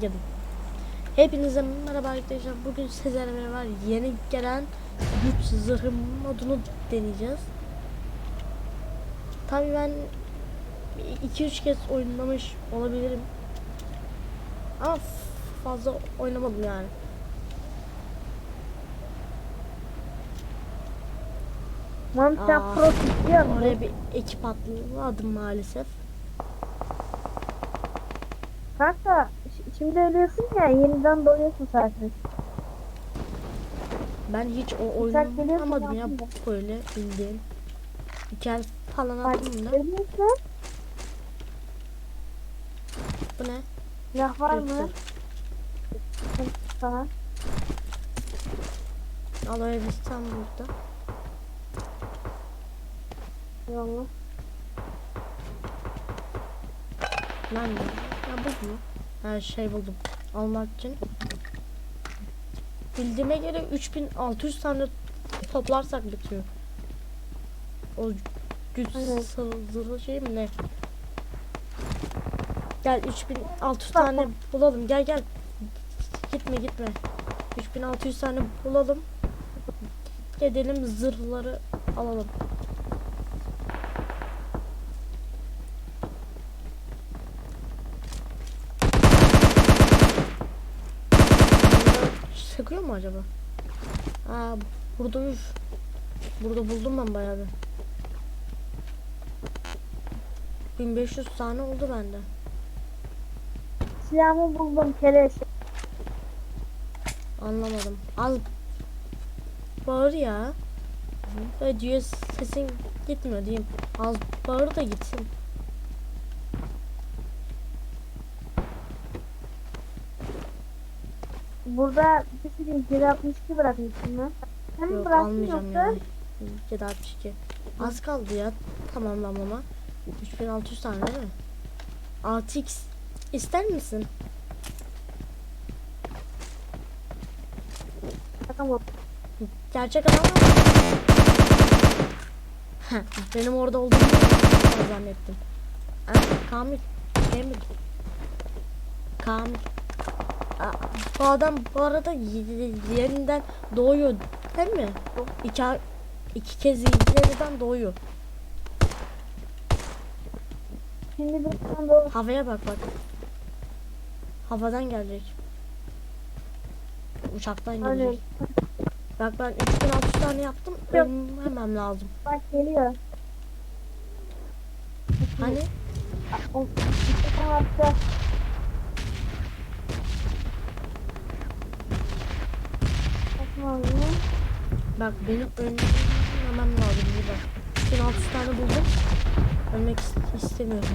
Gelin. Hepinize merhaba arkadaşlar. Bugün sizlerle beraber yeni gelen güç zırhı modunu deneyeceğiz. Tabii ben 2-3 kez oynamış olabilirim. Ama fazla oynamadım yani. Mam sen Aa, pro istiyor musun? Oraya bir ekip atladım maalesef. Kanka şimdi ölüyorsun ya yeniden doğuyorsun zaten. Ben hiç o mu oynamadım ya böyle bildiğin. İki el falan attım da. Bu ne? Silah var mı? Sana. Aloe Vistam burada. Yolla. Lan ya. Ya bu mu? Her şey buldum. Almak için. Bildiğime göre 3600 tane toplarsak bitiyor. O güç zırhlı şey mi ne? Gel 3600 Bak, tane bulalım. Gel gel. Gitme gitme. 3600 tane bulalım. Gidelim zırhları alalım. Sıkıyor mu acaba? Aa burada üf. Burada buldum ben bayağı bir. 1500 tane oldu bende. Silahımı buldum keleş. Anlamadım. Az bağır ya. Ve diyor sesin gitmiyor diyeyim. Az bağır da gitsin. Burada bir sürü 762 bırakmışsın lan. Sen Yok bıraktın almayacağım yoksa? yani. 762. Az kaldı ya tamamlamama. 3600 tane değil mi? 6x ister misin? Tamam. Gerçek adam mı? Benim orada olduğumu zannettim. Ha, Kamil. Kamil. Kamil. Bu adam bu arada yeniden doğuyor değil mi? İki, iki kez yeniden doğuyor. Şimdi doğru. Havaya bak bak. Havadan gelecek. Uçaktan Aynen. gelecek. Bak ben 3600 tane yaptım. Ölmemem lazım. Bak geliyor. Hani O bir tane. Tamam. Bak benim ölmemem lazım bir bak. 1600 tane buldum. Ölmek is- istemiyorum.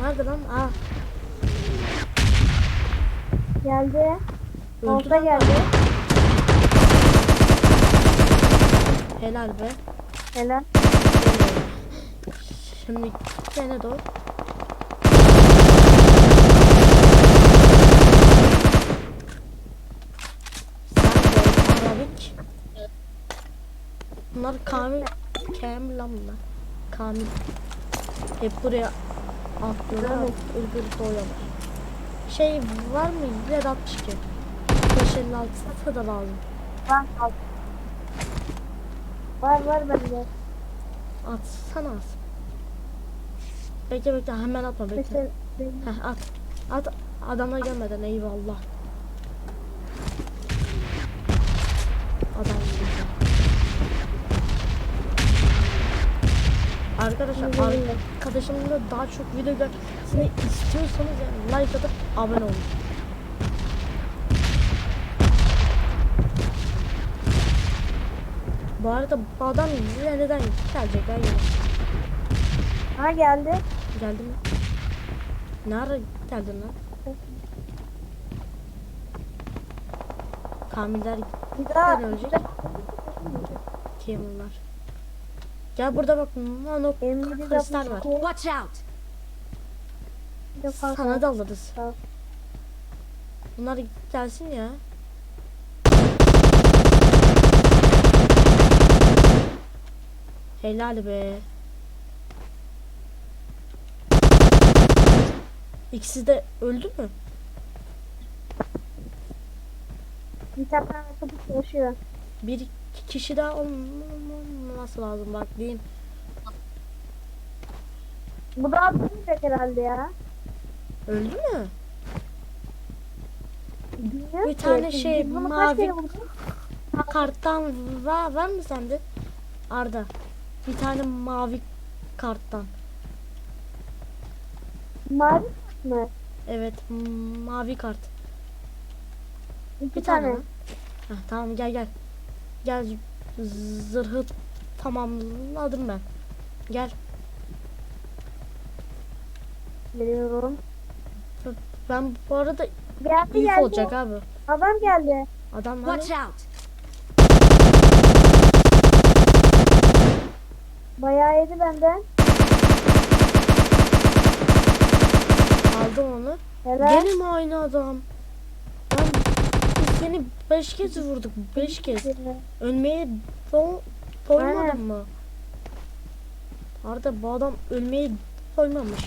Nerede lan? Aa Geldi. öldü Olta lan. geldi. Helal be. Helal. Şimdi doğ. Sen de Arabik. Bunlar Kamil. Kamil lan bunlar. Kamil. Hep buraya atlıyorlar. Ölüp ölüp doğuyorlar. Şey var mı? Red 62. 556 da lazım. Var al. Var var bende. Atsana az. Bekle bekle hemen atma bekle. Heh, at. At adamlar gelmeden eyvallah. Adam geldi. Arkadaşlar Güzel. arkadaşımla daha çok video gelmesini istiyorsanız yani like atıp abone olun. Bu arada bu adam yine neden gelecek yine? Ha geldi. Geldi mi? Ne ara geldin lan? Kamiller. Nerede ölecek? kim bunlar? Gel burada bak nano Emre kristal var. Watch out! Sana da alırız. Bunlar gelsin ya. Helal be. İkisi de öldü mü? Bir tane kapı çalışıyor. Bir kişi daha olması lazım bak diyeyim. Bu da atmayacak herhalde ya. Öldü mü? Bilmiyorum Bir ki. tane Biz şey, bunu mavi- kaç kere vurduk? Karttan var, var mı sende? Arda. Bir tane mavi karttan. Mavi mı? Evet mavi kart. İki Bir tane. tane. Heh, tamam gel gel. Gel zırhı tamamladım ben. Gel. Veriyorum. Ben bu arada Geldi büyük geldi. olacak abi. Adam geldi. Adam hani Watch out! Bayağı yedi benden. aldım onu. Helal. Gene mi aynı adam? Seni 5 kez vurduk. 5 kez. Ölmeye Aynen. mı? Arda bu adam ölmeye doymamış.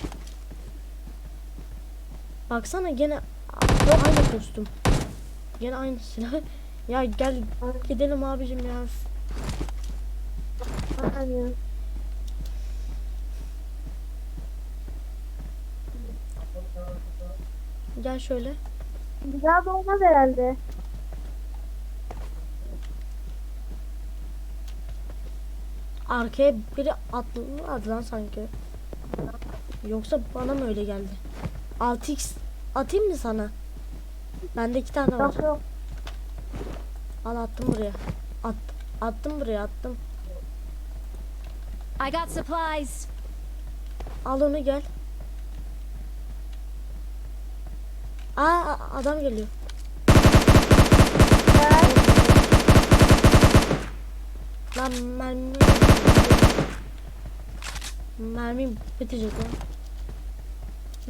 Baksana gene a- aynı kostüm. Gene aynı silah. ya gel gidelim abicim ya. Aynen. Gel şöyle. Da olmaz herhalde. Arkaya biri atladı lan sanki. Yoksa bana mı öyle geldi? 6x atayım mı sana? Bende iki tane var. Yok. Al attım buraya. At, attım buraya attım. I got supplies. Al onu gel. Aa adam geliyor. Gel. Lan mermi Mermim bitecek lan.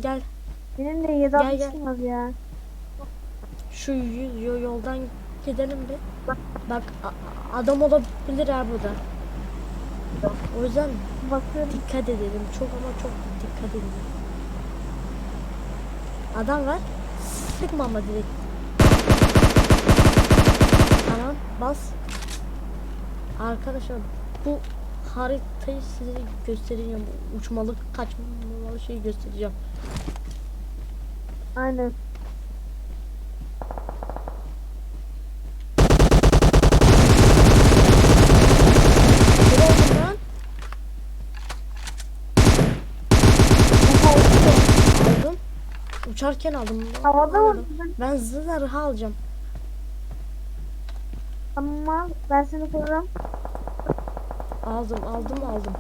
Gel Benim de Gel, 7 gel. atmışım az ya. şu y- y- yoldan gidelim bir. Bak adam olabilir ha burada. O yüzden Bakıyorum. dikkat edelim. Çok ama çok dikkat edelim. Adam var. Sıkma ama direkt. Tamam bas. Arkadaşlar bu haritayı size göstereceğim. Bu Uçmalı kaçmalı şeyi göstereceğim. Aynen. Uçarken aldım. Havada vurdun. Ben zırhı alacağım. Tamam. Ben seni korurum. Aldım aldım aldım.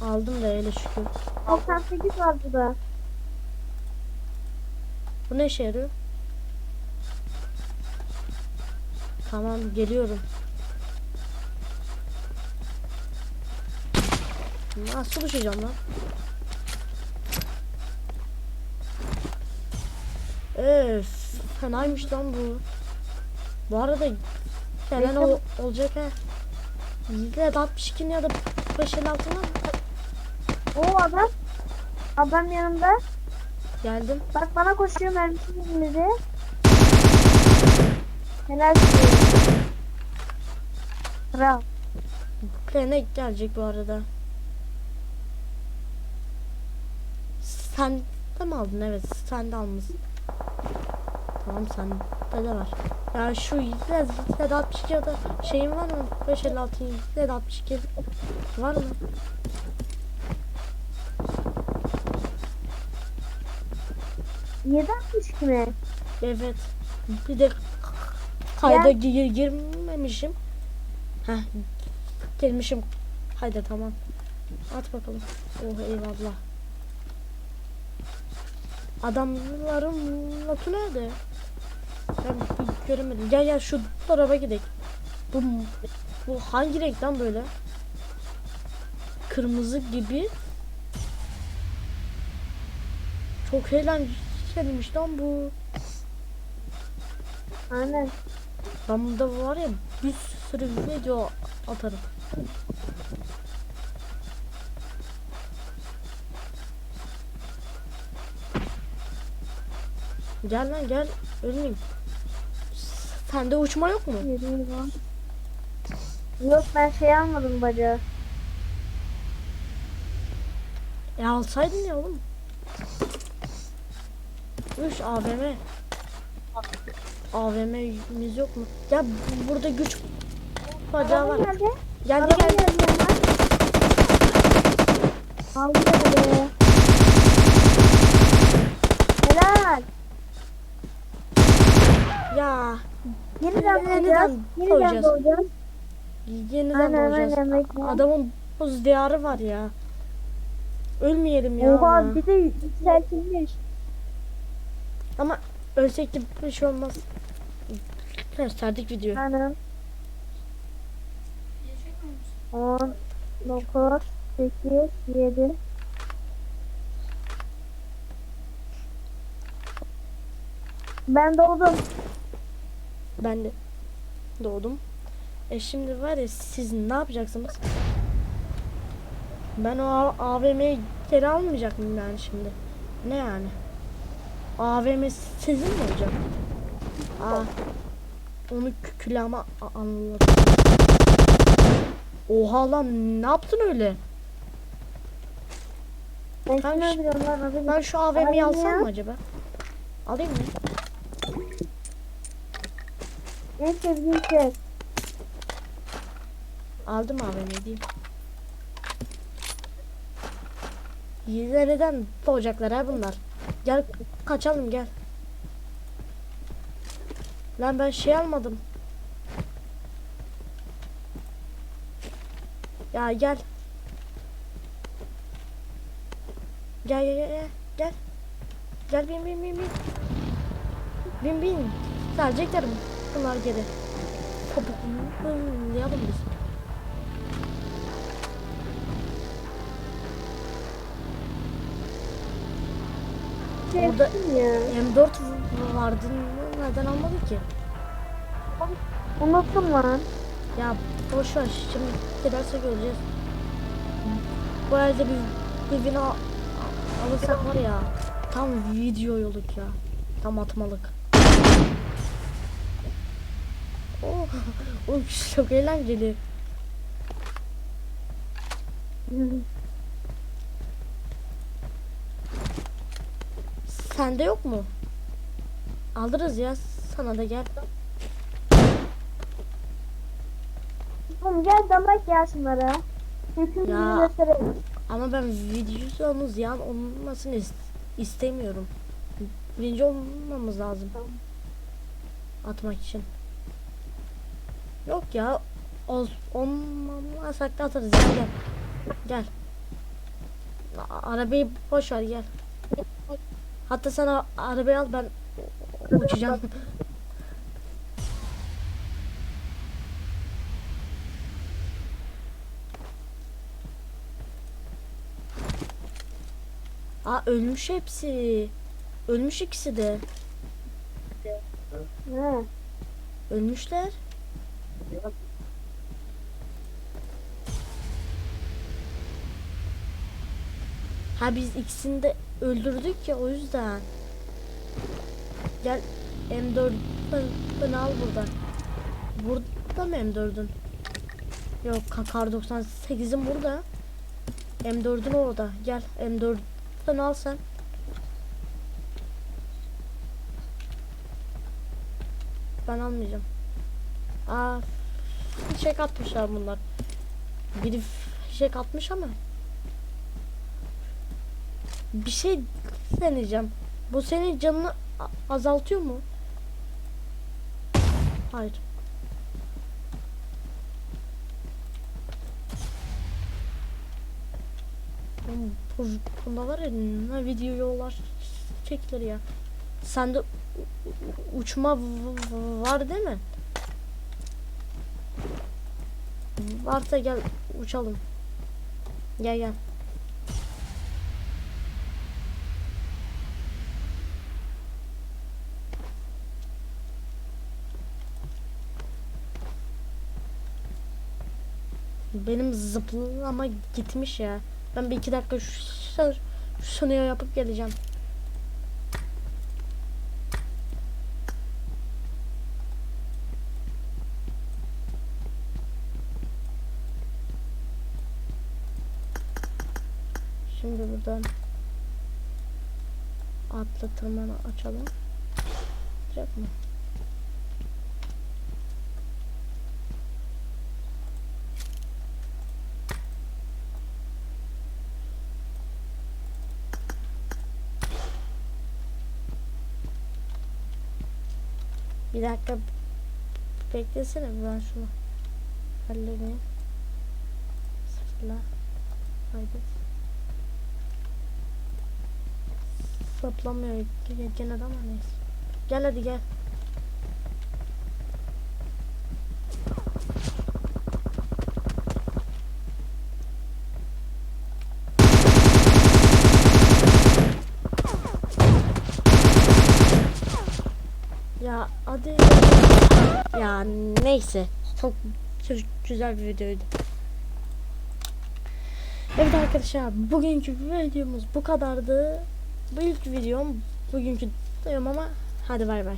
Aldım da öyle şükür. 98 var burada. Bu ne işe yarıyor? Tamam geliyorum. Nasıl uçacağım lan? Öf, fenaymış lan bu. Bu arada gelen ol- olacak ha. Da 62 ya da 556 var mı? Oo adam. Adam yanımda. Geldim. Bak bana koşuyor mermisi dinledi. Helal. Kral. Plane gelecek bu arada. Sen de mi aldın? Evet sen de almışsın. Tamam sen de var. Ya şu Z, Z 62 ya da şeyin var mı? 556 Z 62 var mı? Yedi atmış kime? Evet. Bir de kayda gir girmemişim. Heh. Girmişim. Haydi tamam. At bakalım. Oh eyvallah. Adamların notu nerede? Ben bir göremedim. Gel gel şu tarafa gidelim. Bu, bu hangi renkten böyle? Kırmızı gibi. Çok eğlenceliymiş lan bu. Aynen. Ben bunda var ya bir sürü video atarım. Gel lan gel. Ölmeyeyim. Sende uçma yok mu? Yok ben şey almadım bacağı. E alsaydın ya oğlum. Üç AVM. AVM'miz yok mu? Ya bu- burada güç bacağı var. Geldi. Geldi geldi. Aldı. Helal. Ya Yeniden Yeniden doğacağız. Yeniden doğacağız. yeniden Aynen doğacağız. aynen. Adamın buz diyarı var ya. Ölmeyelim ya. Oha bir de yükseltilmiş. Ama ölsek de bir şey olmaz. Gösterdik video. Aynen. 10, 9, 8, 7. Ben doğdum. Ben de doğdum. E şimdi var ya siz ne yapacaksınız? Ben o AVM'yi geri almayacak mıyım yani şimdi? Ne yani? AVM sizin mi olacak? Aa, onu kü- külahıma a- anladım. Oha lan ne yaptın öyle? Ben Ben şu-. Ben şu AVM'yi alsam mı acaba? Alayım mı? En sevdiğim şey. Aldım AVM'yi diyeyim. Yine neden doğacaklar ha bunlar? Gel kaçalım gel. Lan ben şey almadım. Ya gel. Gel gel gel gel. Gel. Bin bin bin bin. Bin bin. Gelecekler mi? Bunlar geri. Topuklayalım biz. Orada- Sevdim ya. M4 vardı. Neden almadı ki? Unuttum lan. Ya boş ver. Şimdi giderse göreceğiz. Bu elde bir bir win al- alırsak var ya. Tam video yoluk ya. Tam atmalık. Oh, oğlum çok eğlenceli. Sende yok mu? Alırız ya. Sana da gel. Oğlum gel damak ya şunlara. Hepimizi Ya. gösterelim. Ama ben videonun ziyan olmasını is- istemiyorum. Birinci olmamız lazım. Atmak için. Yok ya. Ol, olmasak da atarız. Gel gel. Gel. Arabayı boş ver gel. Hatta sen arabayı al ben uçacağım. Aa ölmüş hepsi. Ölmüş ikisi de. He. Ölmüşler. Ha biz ikisini de öldürdük ya o yüzden. Gel M4'ünü al buradan. Burada mı M4'ün? Yok Kar 98'in burada. M4'ün orada. Gel M4'ünü al sen. Ben almayacağım. Aa, fişek atmışlar bunlar. Biri fişek atmış ama. Bir şey deneyeceğim. Bu senin canını azaltıyor mu? Hayır. Bunda var ya ne video yollar çekilir ya. Sende uçma var değil mi? Varsa gel uçalım. Gel gel. Benim zıplama gitmiş ya. Ben bir iki dakika şu, şunu yapıp geleceğim. Tırmanı açalım. Olacak mı? Bir dakika beklesene ben şunu halledeyim. Sıfırla. Haydi. Saplamıyor Ge- gene de ama neyse. Gel hadi gel. Ya hadi. Ya neyse. Çok güzel bir videoydu. Evet arkadaşlar bugünkü videomuz bu kadardı. Bu ilk videom bugünkü videom ama hadi bay bay.